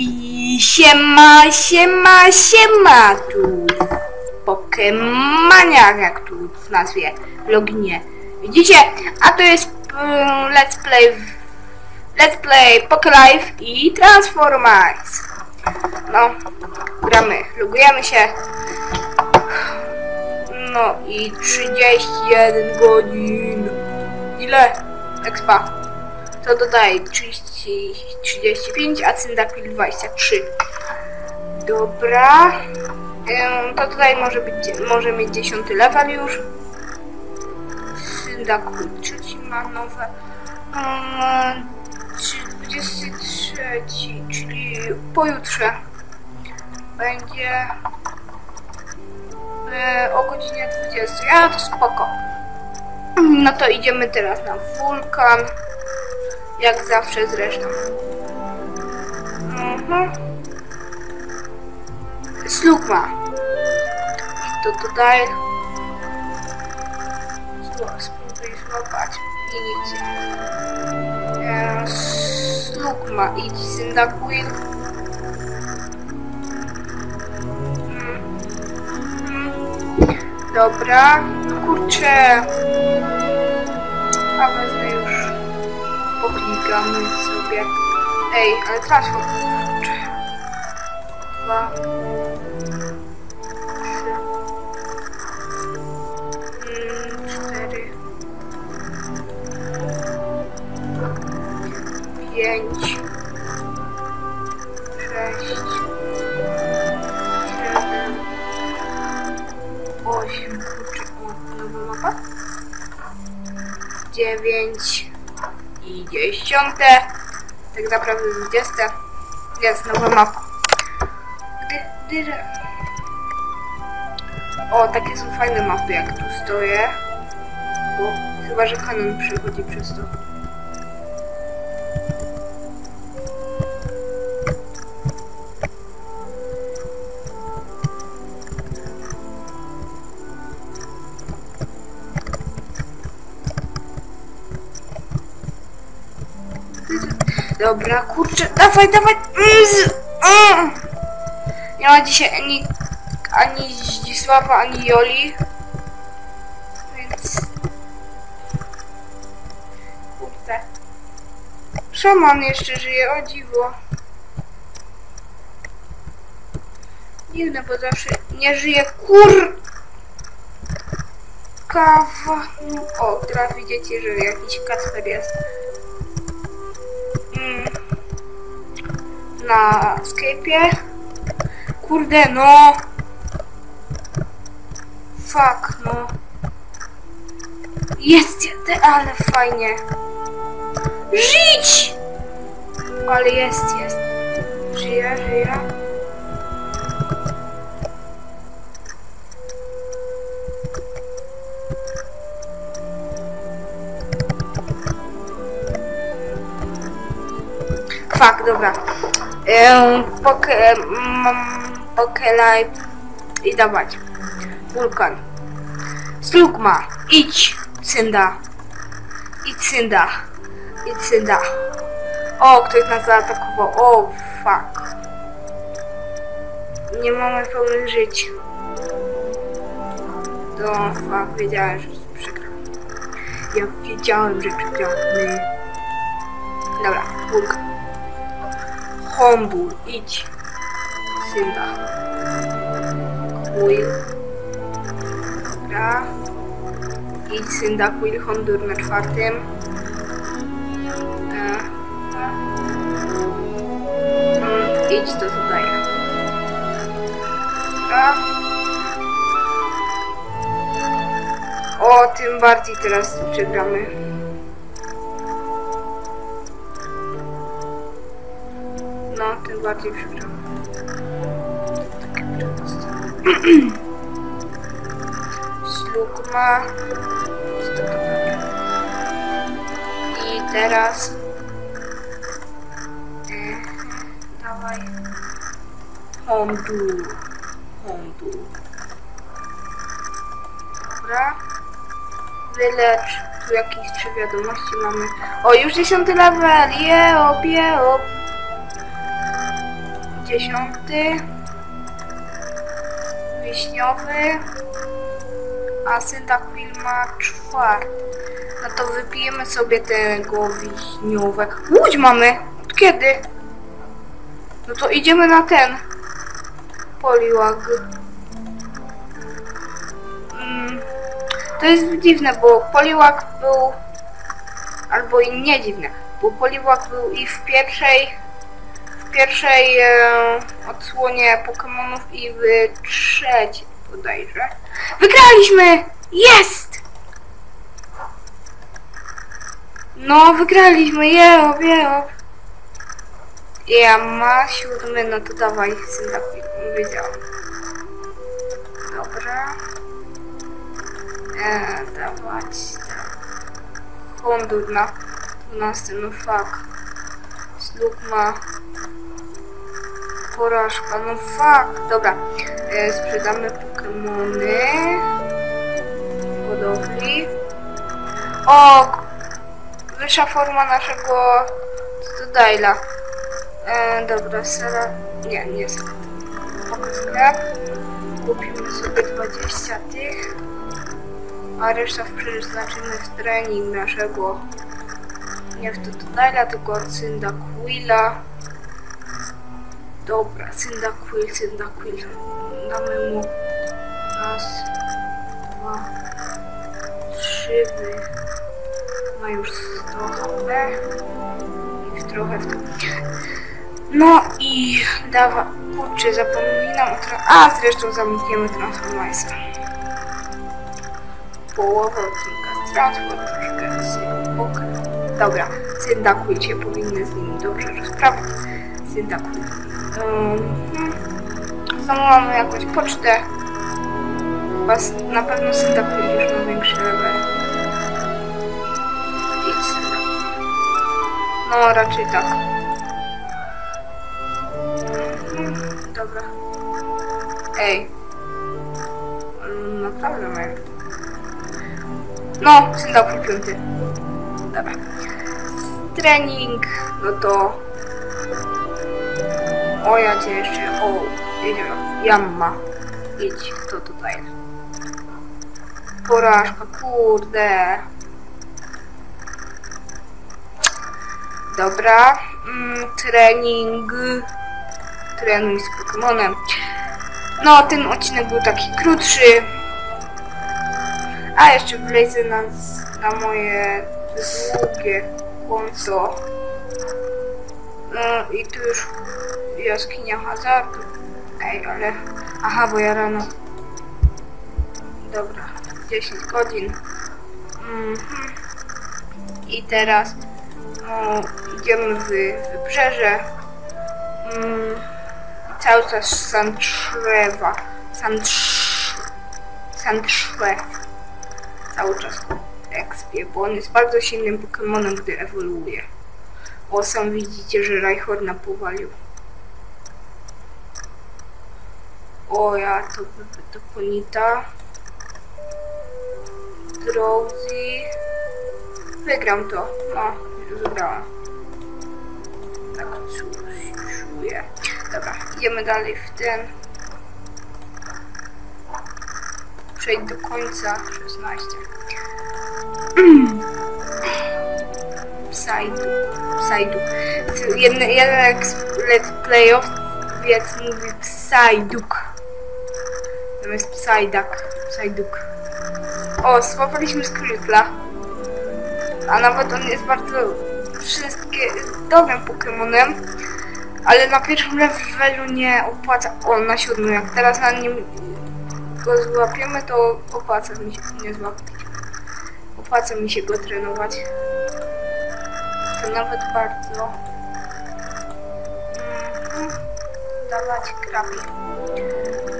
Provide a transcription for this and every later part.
I siema, siema, siema tu Pokemaniak, jak tu w nazwie loginie. Widzicie? A to jest um, Let's Play Let's Play Pokelife i Transformice. No, gramy, logujemy się. No i 31 godzin. Ile? Expa. To dodaję 30, 35, a Cyndaquil 23. Dobra. To tutaj może być, może mieć 10 level już. Cyndaquil trzeci ma nowe. Ym, 23, czyli pojutrze będzie y, o godzinie 20. A to spoko. No to idziemy teraz na wulkan. Jak zawsze zresztą. Mhm. Slugma. I to tutaj. Spróbuj złapać. I nic. E, Slugma. Idź. Mm. Mm. Dobra. Kurczę. A wezmę już. Poklikamy sobie. Ej, ale transform. Dwa. Trzy. Cztery. Pięć. Sześć. Siedem. Osiem. Nowa mapa. Dziewięć i dziesiąte. Tak naprawdę dwudzieste. Jest nowa mapa. O, takie są fajne mapy, jak tu stoję. Bo chyba, że kanon przechodzi przez to. Dobra, kurczę, dawaj, dawaj. Mm, mm. Nie ma dzisiaj ani, ani Zdzisława, ani Joli. Więc... Kurde. Szaman jeszcze żyje, o dziwo. Dziwne, bo zawsze nie żyje kur... Kawa. O, teraz widzicie, że jakiś Kasper jest. Mm. Na Skype'ie. Kurde, no. Fuck, no. Jest, ale fajnie. Żyć! Ale jest, jest. Żyje, żyje. Fuck, dobra. Ehm, poke, mam poke live i dawać. Wulkan. Slugma, idź, Cynda. Idź, Cynda. Idź, Cynda. O, ktoś nas zaatakował. O, fuck. Nie mamy pełnych żyć. To, fuck, wiedziałem, że przegram. Ja wiedziałem, że przegramy. Dobra, Wulkan. Hombul, idź. Synda. Quill. Dobra. Idź Synda, Quill, Hondur na czwartym. E, idź to tutaj. Dobra. O, tym bardziej teraz przegramy. No, tym bardziej przegramy. Slugma. I teraz... E, dawaj. Hondu. Hondu. Dobra. Wylecz. Tu jakieś trzy wiadomości mamy. O, już dziesiąty level! Jeop, jeop. dziesiąty. Wiśniowy. A Cyndaquil ma czwarty. No to wypijemy sobie tego wiśniowego. Łódź mamy! Od kiedy? No to idziemy na ten. Poliłag. Mm, to jest dziwne, bo Poliłag był... Albo i nie dziwne, bo Poliwag był i w pierwszej... W pierwszej e, odsłonie Pokémonów i w trzeciej bodajże. Wygraliśmy! Jest! No, wygraliśmy, jeo, jeo. Ja ma siódmy, no to dawaj, Syndapil, wiedziałam. Dobra. E, dawać, tak. Hondur na 12, no fuck. Slug ma porażka, no fuck. Dobra, e, sprzedamy Pokemony. Hodowli. O, wyższa forma naszego Studajla. E, dobra, Sara... Nie, nie. Pokaż sklep. Kupimy sobie 20 tych. A resztę przeznaczymy w trening naszego nie w Tutudajla, tylko Cyndaquila. Dobra, Cyndaquil, Cyndaquil. Damy mu raz, dwa, trzy. Ma już 100 HP. I w trochę w to. No i dawa. Kurczę, zapominam o tra- A zresztą zamkniemy Transformisa. Połowa odcinka z Transform, troszkę z ok. Dobra, Cyndaquil się powinny z nim dobrze rozprawić. Cyndaquil. Um, znowu mamy jakąś pocztę. Chyba na pewno Cyndaquil już ma większy level. No, raczej tak. Dobra. Ej. Naprawdę mają. No, Cyndaquil piąty. Dobra. Trening, no to... O, ja cię jeszcze... O, jedziemy. Jamma. Idź, kto tutaj? Porażka, kurde. Dobra. Mm, trening. Trenuj z Pokemonem. No, ten odcinek był taki krótszy. A jeszcze wlezę na, na moje długie konto. No i tu już jaskinia hazardu. Ej, ale... Aha, bo ja rano... Dobra, 10 godzin. Mhm. I teraz no, idziemy w wybrzeże. Mm, cały czas Sandszrewa. Sandsz... Sandszrew. Cały czas ekspie, bo on jest bardzo silnym Pokemonem, gdy ewoluuje. O, sam widzicie, że Rhyhorna powalił. O, ja to to Ponita. Drowsy. Wygram to. No, wygrałam. Tak czuję. Dobra, idziemy dalej w ten. Przejdź do końca. 16. Psydu. Psydu. Jeden, jeden z let's więc mówi Psyduk. Zamiast Psydak. Psyduk. O, słapaliśmy Skrzytla. A nawet on jest bardzo wszystkie dobrym Pokemonem. Ale na pierwszym levelu nie opłaca. O, na siódmym. Jak teraz na nim go złapiemy, to opłaca mi się nie złapić. Opłaca mi się go trenować. To nawet bardzo. Mhm. Dawać krabi.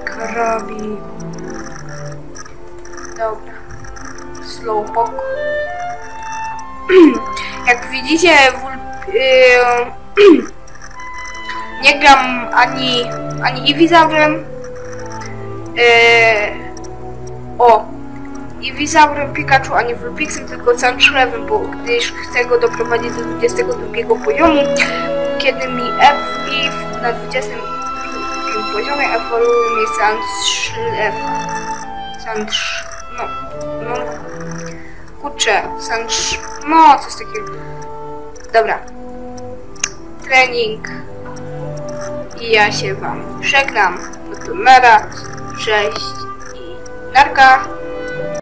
Krabi. Dobra. Slowpoke. Jak widzicie, yy, nie gram ani, ani Iwizaurem. Yy, o, Iwizaurem Pikachu, ani Vulpixem, tylko Sandshrew, bo gdyż chcę go doprowadzić do 22 poziomu, kiedy mi F na 20 tym poziomie ewoluuje mnie Sandszlefa. Sandsz... no... no... Kurczę, Sandsz... no, coś takiego. Dobra. Trening. I ja się wam żegnam. Do Tumera. Cześć i narka.